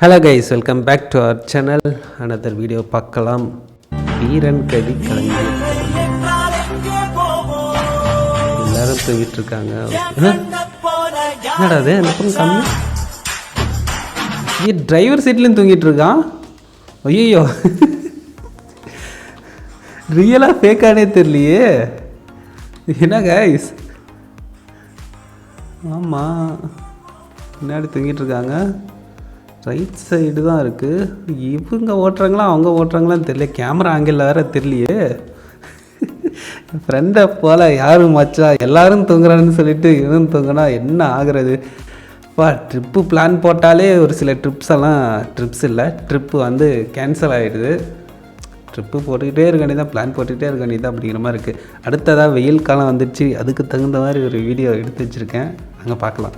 Hello guys welcome back to our channel another video பார்க்கலாம். வீரன் கவி கலைஞர். எல்லாரும் தூவிட்டு இருக்காங்க என்னடா அது அந்த பொண்ணு கம்மி ஏ டிரைவர் சீட்லேயும் தூங்கிட்டு இருக்கான் ஐயோ ரியலாக ஃபேக்கானே தெரியலையே. என்ன கைஸ் ஆமாம் பின்னாடி தூங்கிட்டு இருக்காங்க ரைட் சைடு தான் இருக்குது இவங்க ஓட்டுறாங்களா அவங்க ஓட்டுறாங்களான்னு தெரியல. கேமரா ஆங்கிள் வேறு தெரியலையே. ஃப்ரெண்டை போல் யாரும் மச்சா? எல்லாரும் தூங்குறான்னு சொல்லிட்டு இவன் தூங்கினா என்ன ஆகுறது? பா ட்ரிப்பு பிளான் போட்டாலே ஒரு சில ட்ரிப்ஸ் எல்லாம் ட்ரிப்ஸ் இல்லை. ட்ரிப்பு வந்து கேன்சல் ஆகிடுது ட்ரிப்பு போட்டுக்கிட்டே இருக்க வேண்டியதான் பிளான் போட்டுக்கிட்டே இருக்க வேண்டியதான் அப்படிங்கிற மாதிரி இருக்குது அடுத்ததாக வெயில் காலம் வந்துடுச்சு. அதுக்கு தகுந்த மாதிரி ஒரு வீடியோ எடுத்து வச்சுருக்கேன். அங்கே பார்க்கலாம்.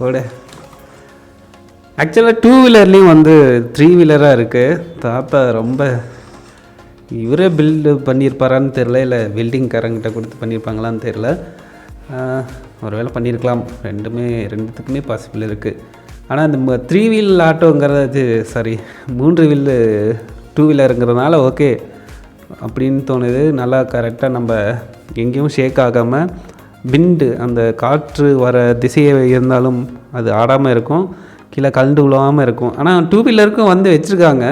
போடு. ஆக்சுவலாக டூ வீலர்லேயும் வந்து த்ரீ வீலராக இருக்குது தாத்தா ரொம்ப இவரே பில்டு பண்ணியிருப்பாரான்னு தெரில இல்லை பில்டிங்காரங்கிட்ட கொடுத்து பண்ணியிருப்பாங்களான்னு தெரில ஒரு வேளை பண்ணியிருக்கலாம் ரெண்டுமே ரெண்டுத்துக்குமே பாசிபிள் இருக்குது ஆனால் இந்த த்ரீ வீல் ஆட்டோங்கிறது சாரி மூன்று வீல் டூ வீலருங்கிறதுனால ஓகே அப்படின்னு தோணுது. நல்லா கரெக்டாக நம்ம எங்கேயும் ஷேக் ஆகாமல் பிண்டு அந்த காற்று வர திசையை இருந்தாலும் அது ஆடாமல் இருக்கும் கீழே கலண்டு விழாமல் இருக்கும். ஆனால் டூ வீலருக்கும் வந்து வச்சுருக்காங்க.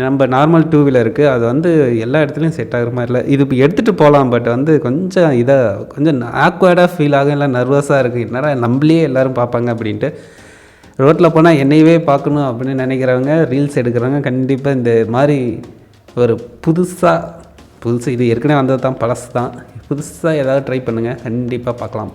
நம்ம நார்மல் டூ வீலருக்கு அது வந்து எல்லா இடத்துலையும் செட் ஆகுற மாதிரி இல்லை. இது இப்போ எடுத்துகிட்டு போகலாம் பட் வந்து கொஞ்சம் இதாக கொஞ்சம் ஆக்வர்டாக ஃபீல் ஆகும். இல்லை நர்வஸாக இருக்குது என்னடா நம்மளே எல்லோரும் பார்ப்பாங்க அப்படின்ட்டு. ரோட்டில் போனால் என்னையவே பார்க்கணும் அப்படின்னு நினைக்கிறவங்க ரீல்ஸ் எடுக்கிறவங்க கண்டிப்பாக இந்த மாதிரி ஒரு புதுசாக புதுசு இது ஏற்கனவே வந்தது தான் பழசு தான் புதுசாக ஏதாவது ட்ரை பண்ணுங்கள் கண்டிப்பாக பார்க்கலாம்.